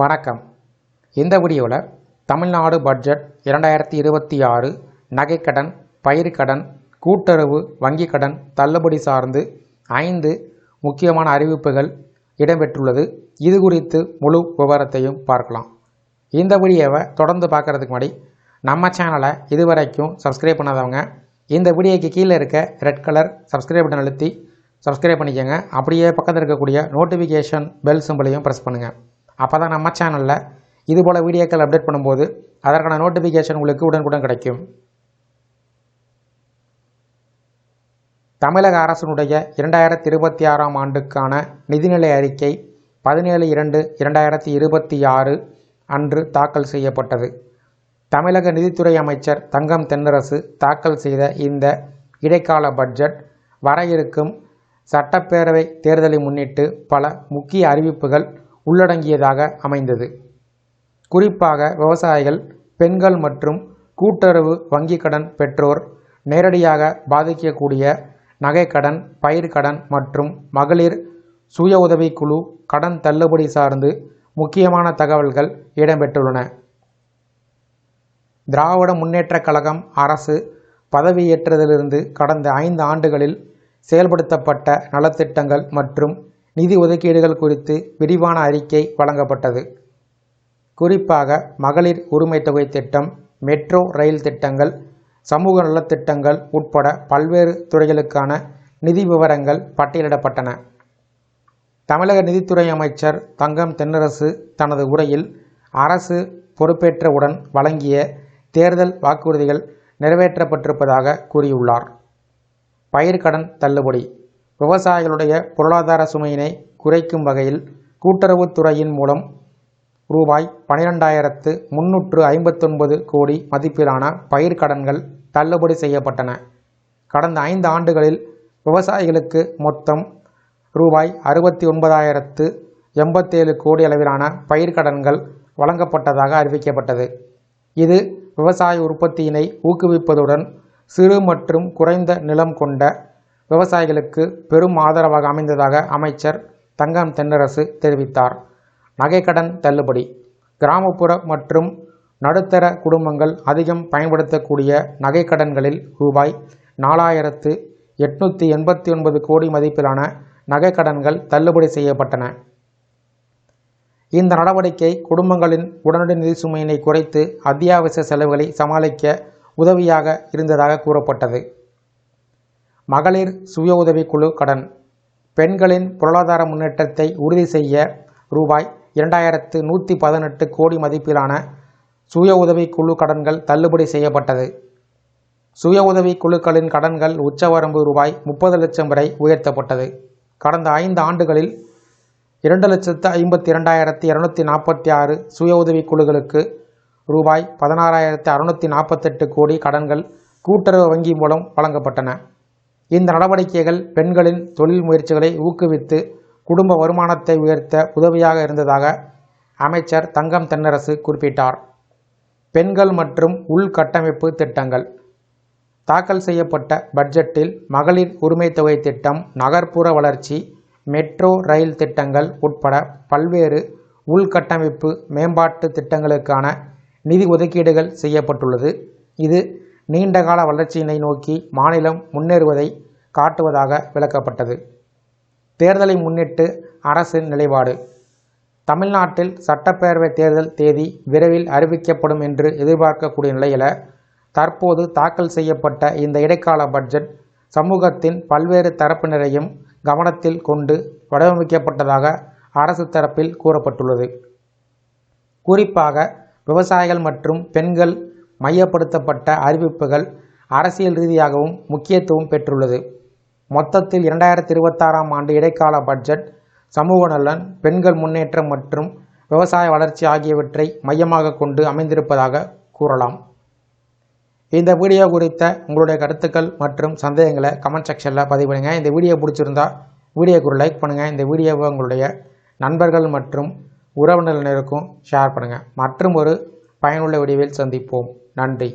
வணக்கம். இந்த வீடியோவில் தமிழ்நாடு பட்ஜெட் இரண்டாயிரத்தி இருபத்தி ஆறு நகைக்கடன் பயிர்க்கடன் கூட்டுறவு வங்கிக் கடன் தள்ளுபடி சார்ந்து ஐந்து முக்கியமான அறிவிப்புகள் இடம்பெற்றுள்ளது. இது குறித்து முழு விவரத்தையும் பார்க்கலாம். இந்த வீடியோவை தொடர்ந்து பார்க்குறதுக்கு முன்னாடி நம்ம சேனலை இதுவரைக்கும் சப்ஸ்கிரைப் பண்ணாதவங்க இந்த வீடியோக்கு கீழே இருக்க ரெட் கலர் சப்ஸ்கிரைப் பட்டன் அழுத்தி சப்ஸ்கிரைப் பண்ணிக்கோங்க. அப்படியே பக்கத்தில் இருக்கக்கூடிய நோட்டிஃபிகேஷன் பெல் சிம்பிளையும் ப்ரெஸ் பண்ணுங்கள் அப்போ தான் நம்ம சேனலில் இதுபோல் வீடியோக்கள் அப்டேட் பண்ணும்போது அதற்கான நோட்டிஃபிகேஷன் உங்களுக்கு உடனுக்குடன் கிடைக்கும். தமிழக அரசினுடைய இரண்டாயிரத்தி இருபத்தி ஆறாம் ஆண்டுக்கான நிதிநிலை அறிக்கை பதினேழு இரண்டு இரண்டாயிரத்தி இருபத்தி ஆறு அன்று தாக்கல் செய்யப்பட்டது. தமிழக நிதித்துறை அமைச்சர் தங்கம் தென்னரசு தாக்கல் செய்த இந்த இடைக்கால பட்ஜெட் வர இருக்கும் சட்டப்பேரவை தேர்தலை முன்னிட்டு பல முக்கிய அறிவிப்புகள் உள்ளடங்கியதாக அமைந்தது. குறிப்பாக விவசாயிகள் பெண்கள் மற்றும் கூட்டுறவு வங்கிக் கடன் பெற்றோர் நேரடியாக பாதிக்கக்கூடிய நகைக்கடன் பயிர்க்கடன் மற்றும் மகளிர் சுய உதவிக்குழு கடன் தள்ளுபடி சார்ந்து முக்கியமான தகவல்கள் இடம்பெற்றுள்ளன. திராவிட முன்னேற்றக் கழகம் அரசு பதவியேற்றதிலிருந்து கடந்த ஐந்து ஆண்டுகளில் செயல்படுத்தப்பட்ட நலத்திட்டங்கள் மற்றும் நிதி ஒதுக்கீடுகள் குறித்து விரிவான அறிக்கை வழங்கப்பட்டது. குறிப்பாக மகளிர் உரிமை தொகை திட்டம் மெட்ரோ ரயில் திட்டங்கள் சமூக நலத்திட்டங்கள் உட்பட பல்வேறு துறைகளுக்கான நிதி விவரங்கள் பட்டியலிடப்பட்டன. தமிழக நிதித்துறை அமைச்சர் தங்கம் தென்னரசு தனது உரையில் அரசு பொறுப்பேற்றவுடன் வழங்கிய தேர்தல் வாக்குறுதிகள் நிறைவேற்றப்பட்டிருப்பதாக கூறியுள்ளார். பயிர்க்கடன் தள்ளுபடி விவசாயிகளுடைய பொருளாதார சுமையினை குறைக்கும் வகையில் கூட்டுறவுத்துறையின் மூலம் ரூபாய் பனிரெண்டாயிரத்து முன்னூற்று ஐம்பத்தொன்பது கோடி மதிப்பிலான பயிர்க்கடன்கள் தள்ளுபடி செய்யப்பட்டன. கடந்த ஐந்து ஆண்டுகளில் விவசாயிகளுக்கு மொத்தம் ரூபாய் அறுபத்தி ஒன்பதாயிரத்து எண்பத்தேழு கோடி அளவிலான பயிர்க்கடன்கள் வழங்கப்பட்டதாக அறிவிக்கப்பட்டது. இது விவசாய உற்பத்தியினை ஊக்குவிப்பதுடன் சிறு மற்றும் குறைந்த நிலம் கொண்ட விவசாயிகளுக்கு பெரும் ஆதரவாக அமைந்ததாக அமைச்சர் தங்கம் தென்னரசு தெரிவித்தார். நகைக்கடன் தள்ளுபடி. கிராமப்புற மற்றும் நடுத்தர குடும்பங்கள் அதிகம் பயன்படுத்தக்கூடிய நகைக்கடன்களில் ரூபாய் நாலாயிரத்து எட்நூற்றி எண்பத்தி ஒன்பது கோடி மதிப்பிலான நகைக்கடன்கள் தள்ளுபடி செய்யப்பட்டன. இந்த நடவடிக்கை குடும்பங்களின் உடனடி நிதி சுமையினை குறைத்து அத்தியாவசிய செலவுகளை சமாளிக்க உதவியாக இருந்ததாக கூறப்பட்டது. மகளிர் சுய உதவிக்குழு கடன். பெண்களின் பொருளாதார முன்னேற்றத்தை உறுதி செய்ய ரூபாய் இரண்டாயிரத்து நூற்றி பதினெட்டு கோடி மதிப்பிலான சுய உதவிக்குழு கடன்கள் தள்ளுபடி செய்யப்பட்டது. சுய உதவி குழுக்களின் கடன்கள் உச்சவரம்பு ரூபாய் முப்பது லட்சம் வரை உயர்த்தப்பட்டது. கடந்த ஐந்து ஆண்டுகளில் இரண்டு லட்சத்து ஐம்பத்தி இரண்டாயிரத்தி இரநூத்தி நாற்பத்தி ஆறு சுய உதவி குழுக்களுக்கு ரூபாய் பதினாறாயிரத்தி அறுநூற்றி நாற்பத்தெட்டு கோடி கடன்கள் கூட்டுறவு வங்கி மூலம் வழங்கப்பட்டன. இந்த நடவடிக்கைகள் பெண்களின் தொழில் முயற்சிகளை ஊக்குவித்து குடும்ப வருமானத்தை உயர்த்த உதவியாக இருந்ததாக அமைச்சர் தங்கம் தென்னரசு குறிப்பிட்டார். பெண்கள் மற்றும் உள்கட்டமைப்பு திட்டங்கள். தாக்கல் செய்யப்பட்ட பட்ஜெட்டில் மகளிர் உரிமை தொகை திட்டம் நகர்ப்புற வளர்ச்சி மெட்ரோ ரயில் திட்டங்கள் உட்பட பல்வேறு உள்கட்டமைப்பு மேம்பாட்டு திட்டங்களுக்கான நிதி ஒதுக்கீடுகள் செய்யப்பட்டுள்ளது. இது நீண்டகால வளர்ச்சியினை நோக்கி மாநிலம் முன்னேறுவதை காட்டுவதாக விளக்கப்பட்டது. தேர்தலை முன்னிட்டு அரசின் நிலைப்பாடு. தமிழ்நாட்டில் சட்டப்பேரவை தேர்தல் தேதி விரைவில் அறிவிக்கப்படும் என்று எதிர்பார்க்கக்கூடிய நிலையில் தற்போது தாக்கல் செய்யப்பட்ட இந்த இடைக்கால பட்ஜெட் சமூகத்தின் பல்வேறு தரப்பினரையும் கவனத்தில் கொண்டு வடிவமைக்கப்பட்டதாக அரசு தரப்பில் கூறப்பட்டுள்ளது. குறிப்பாக விவசாயிகள் மற்றும் பெண்கள் மையப்படுத்தப்பட்ட அறிவிப்புகள் அரசியல் ரீதியாகவும் முக்கியத்துவம் பெற்றுள்ளது. மொத்தத்தில் இரண்டாயிரத்தி இருபத்தாறாம் ஆண்டு இடைக்கால பட்ஜெட் சமூக நலன் பெண்கள் முன்னேற்றம் மற்றும் விவசாய வளர்ச்சி ஆகியவற்றை மையமாக கொண்டு அமைந்திருப்பதாக கூறலாம். இந்த வீடியோ குறித்த உங்களுடைய கருத்துக்கள் மற்றும் சந்தேகங்களை கமெண்ட் செக்ஷனில் பதிவு பண்ணுங்கள் இந்த வீடியோ பிடிச்சிருந்தா வீடியோக்கு ஒரு லைக் பண்ணுங்கள் இந்த வீடியோவை உங்களுடைய நண்பர்கள் மற்றும் உறவினர்களுக்கும் ஷேர் பண்ணுங்கள் மற்றும் ஒரு பயனுள்ள வீடியோவில் சந்திப்போம். நன்றி.